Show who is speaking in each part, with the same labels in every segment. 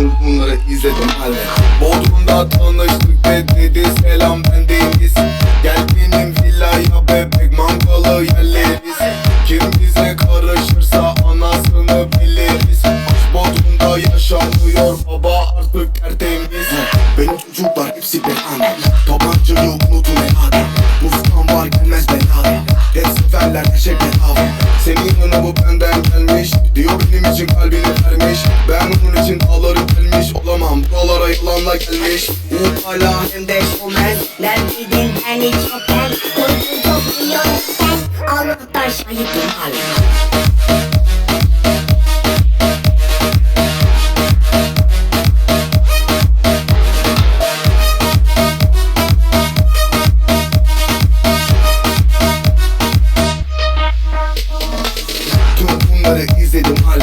Speaker 1: Tüm bunları izledim halle Bodrum'da tanıştık ve dedi selam ben Deniz. Gel benim villaya bebek mangalı yerleriz. Kim bize karışırsa anasını biliriz. Aşk Bodrum'da yaşanıyor baba artık tertemiz. Benim çocuklar hepsi beraber Tabancayı unutun helal Muftan var gelmez bedava Hep seferler eşek bedava Senin yanına bu benden gelmiş. Diyor benim için kalbini vermiş. Ben onun için dağları gelmiş Olamam buralara yılanla gelmiş.
Speaker 2: Hala hem de şovmen Neredeydin ben hiç yokken Kurtun topluyor sen Allah'tan şahidim hala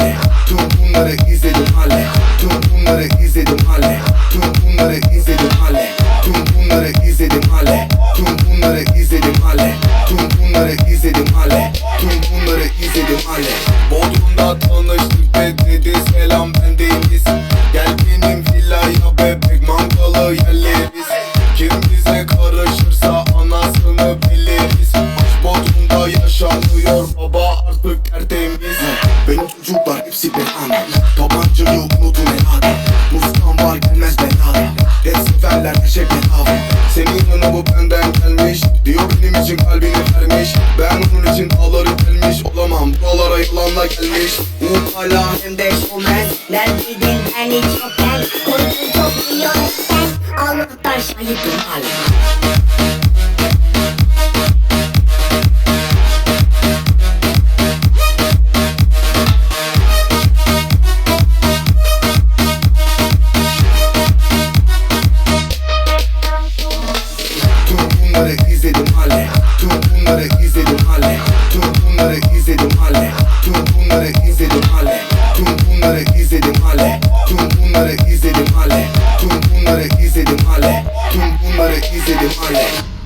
Speaker 1: halle. Tüm bunları izledim halle. Tüm bunları izledim halle. Tüm bunları izledim halle. Tüm bunları izledim halle. Tüm bunları izledim halle. Tüm bunları izledim halle. Tüm bunları izledim halle. Bodrum'da tanıştık ve dedi selam ben Deniz Gel benim villaya bebek mangalı yerleriz. Kim bize karışırsa anasını biliriz. Bodrum'da yaşanıyor baba artık tertemiz Benim çocuklar hepsi beraber Tabancayı unutun helal Muftan var gelmez bedava Hep seferler eşek bedava Senin yanına bu benden gelmiş. Diyor benim için kalbini vermiş. Ben onun için dağları gelmiş Olamam buralara yılanla gelmiş.
Speaker 2: Hala hem de şovmen Neredeydin ben hiç yokken Kurtun topluyor sen Allah'tan şahidim hala
Speaker 1: bunları izledim halle. Tüm bunları izledim halle. Tüm bunları izledim halle. Tüm bunları izledim halle. Tüm bunları izledim halle. Tüm bunları izledim halle. Tüm bunları izledim halle. Tüm bunları izledim halle